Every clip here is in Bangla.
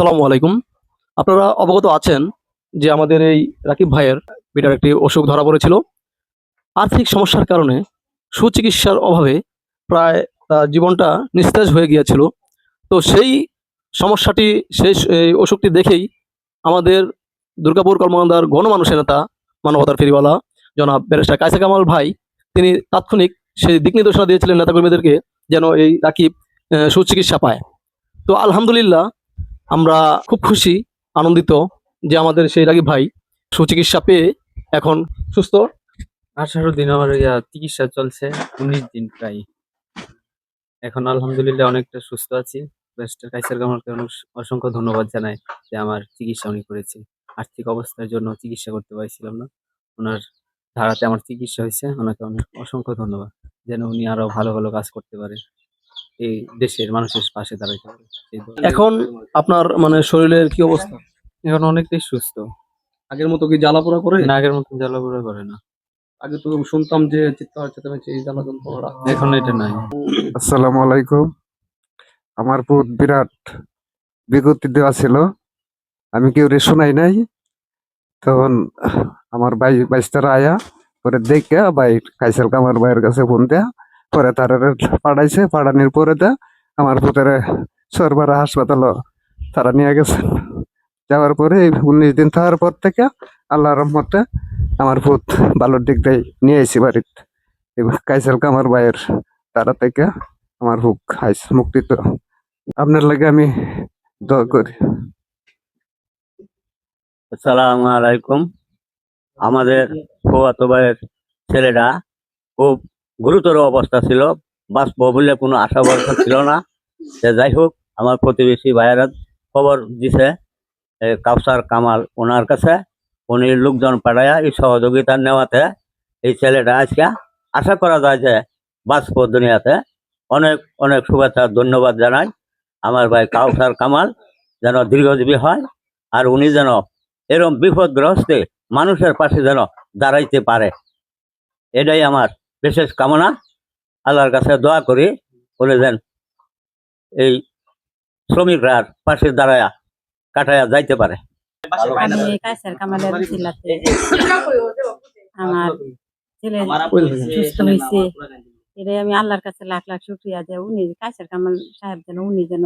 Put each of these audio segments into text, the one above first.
আসসালামু আলাইকুম। আপনারা অবগত আছেন যে আমাদের এই রাকিব ভাইয়ের বেটার একটি অসুখ ধরা পড়েছিল। আর্থিক সমস্যার কারণে সুচিকিৎসার অভাবে প্রায় তার জীবনটা নিস্তেজ হয়ে গিয়েছিল। তো সেই সমস্যাটি সেই অসুখটি দেখেই আমাদের দুর্গাপুর কর্মকান্দার গণমানুষের নেতা, মানবতার ফেরিওয়ালা জনাব ব্যারিস্টার কায়সা কামাল ভাই, তিনি তাৎক্ষণিক সেই দিক নির্দেশনা দিয়েছিলেন নেতাকর্মীদেরকে যেন এই রাকিব সুচিকিৎসা পায়। তো আলহামদুলিল্লাহ আমরা খুব খুশি, আনন্দিত যে আমাদের সেই রাগিব ভাই সুচিকিৎসা পেয়ে এখন সুস্থ। আঠারো দিন আমার চিকিৎসা চলছে, উনিশ দিন প্রায়। এখন আলহামদুলিল্লাহ অনেকটা সুস্থ আছি। অসংখ্য ধন্যবাদ জানাই যে আমার চিকিৎসা উনি করেছে। আর্থিক অবস্থার জন্য চিকিৎসা করতে পারছিলাম না। ওনার ধারাতে আমার চিকিৎসা হয়েছে। ওনাকে অনেক অসংখ্য ধন্যবাদ। যেন উনি আরও ভালো ভালো কাজ করতে পারে। এই দেশের মানুষের পাশে দাঁড়াতে পারে এখন আপনার মানে শরীরের কি অবস্থা? এখন অনেকটাই সুস্থ। আগের মতো কি জ্বালাপোড়া করে? নাগের মতন জ্বালাপোড়া করে না। আগে তো শুনতাম যে চিৎকার চেঁচামেচি এই জ্বালা যন্ত্রণা এখন এটা নাই। আসসালামু আলাইকুম। আমার পুত বিরাট বিগতি দেওয়া ছিল আমি কেউ রে শোনাই নাই। তখন আমার ভাই বাইশটারা আয়া পরে দেখে ভাই কাইসাল কামার ভাইয়ের কাছে ফোন দেয়া। পরে তারা পাঠাইছে, পাঠানোর পরে দে আমার পুতের সরবরা হাসপাতাল তারা নিয়ে গেছে। যাওয়ার পরে উনিশ দিন থাকার পর থেকে আল্লাহ রহমতে আমার পুত ভালোর দিক দিয়ে নিয়ে এসি বাড়িতে। কাইসাল কামার ভাইয়ের তারা থেকে আমার হুক হাইস মুক্তি তো। আপনার লাগে আমি দোয়া করি। আসসালামু আলাইকুম। আমাদের ভাইয়ের ছেলেটা খুব গুরুতর অবস্থা ছিল। বাঁচবো বলে কোনো আশা ভরসা ছিল না। সে যাই হোক, আমার প্রতিবেশী ভাইয়েরা খবর দিছে কাউসার কামাল ওনার কাছে। উনি লোকজন পাঠাইয়া এই সহযোগিতা নেওয়াতে এই ছেলেটা আজকে আশা করা যায় যে বাঁচবো দুনিয়াতে অনেক অনেক শুভেচ্ছা, ধন্যবাদ জানাই। আমার ভাই কাউসার কামাল যেন দীর্ঘজীবী হয় আর উনি যেন এরম বিপদগ্রস্তে মানুষের পাশে যেন দাঁড়াইতে পারে। এটাই আমার বিশেষ কামনা আল্লাহর কাছে দোয়া করি বলে দেন এই শ্রমিকরা পাশে দাঁড়ায়া কাটায়া যাইতে পারে। আমি কাইসার কামালের আমার ছেলে সুস্থ হয়েছে। এটাই আমি আল্লাহর কাছে লাখ লাখ শুক্রিয়া যে উনি কাইসার কামাল সাহেব যেন উনি যেন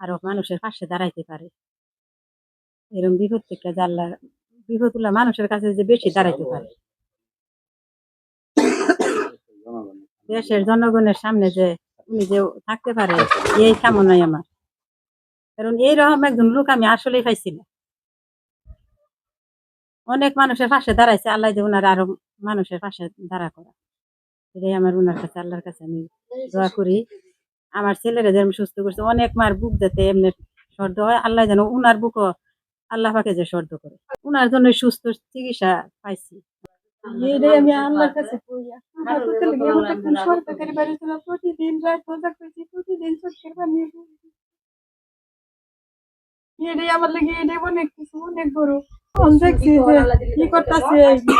আরও মানুষের পাশে দাঁড়াইতে পারে। এরকম বিপদ থেকে যে আল্লাহ বিপদগুলা মানুষের কাছে যে বেশি দাঁড়াইতে পারে। দেশের জনগণের সামনে যে উনি যে থাকতে পারে, এই কামনাই আমার। কারণ এইরকম একজন লোক আমি আসলেই পাইছিলাম অনেক মানুষের পাশে দাঁড়াইছে, আল্লাহ যে ওনার আরও মানুষের পাশে দাঁড়া করা। এটাই আমার ওনার কাছে, আল্লাহর কাছে আমি দোয়া করি। আমার ছেলেরা যেরকম সুস্থ করছে, অনেক মার বুক যাতে এমনি সর্দ হয়, আল্লাহ যেন উনার বুকও আল্লাহ পাকে যে সর্দ করে। উনার জন্য সুস্থ চিকিৎসা পাইছি। এটাই আমি আল্লাহর কাছে সরকারি বাড়ি ছিল, প্রতিদিন রাত রোজা করছি প্রতিদিন চোখের পানি এটাই আমার লাগে এটাই অনেক কিছু অনেক বড় দেখছি কি করতেছে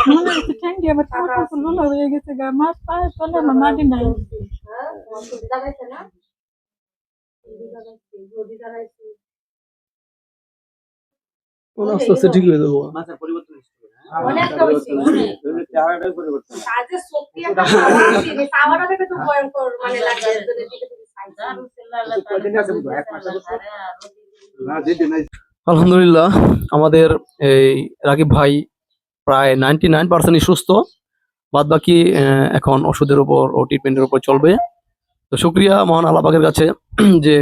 মনে হচ্ছে ঠ্যাঙ্গি আমার ঠাকুর ঠাকুর লোলা হয়ে গেছে গা মাছ পায়ে চলে আমার মাটি নাই। আস্তে আস্তে ঠিক হয়ে যাব। অনেকটা হয়েছে। মানে দিকে তুমি আলহামদুলিল্লাহ আমাদের এই রাকিব ভাই প্রায় নাইনটি নাইন পার্সেন্টই সুস্থ। বাদ বাকি এখন ওষুধের উপর ও ট্রিটমেন্টের উপর চলবে। তো শুক্রিয়া মহান আল্লাপাকের কাছে যে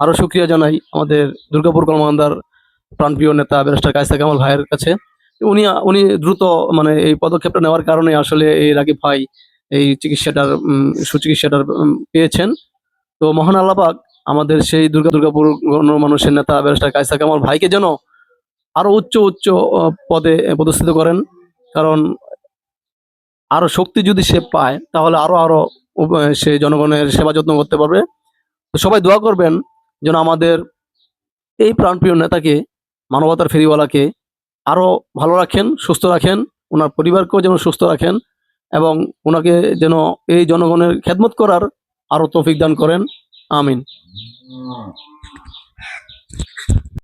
আরও শুক্রিয়া জানাই আমাদের দুর্গাপুর কলমান্দার প্রাণপ্রিয় নেতা ব্যারিস্টার কায়সা কামাল ভাইয়ের কাছে। উনি উনি দ্রুত মানে এই পদক্ষেপটা নেওয়ার কারণে আসলে এই রাকিব ভাই এই চিকিৎসাটার সুচিকিৎসাটার পেয়েছেন। তো মহান আল্লাপাক আমাদের সেই দুর্গা, দুর্গাপুর মানুষের নেতা ব্যারিস্টার কায়সা কামাল ভাইকে যেন আরও উচ্চ উচ্চ পদে প্রতিষ্ঠিত করেন। কারণ আরও শক্তি যদি সে পায়, তাহলে আরও আরও সে জনগণের সেবা যত্ন করতে পারবে। সবাই দোয়া করবেন যেন আমাদের এই প্রাণপ্রিয় নেতাকে, মানবতার ফেরিওয়ালাকে আরও ভালো রাখেন, সুস্থ রাখেন, ওনার পরিবারকেও যেন সুস্থ রাখেন এবং ওনাকে যেন এই জনগণের খেদমত করার আরও তৌফিক দান করেন। আমিন।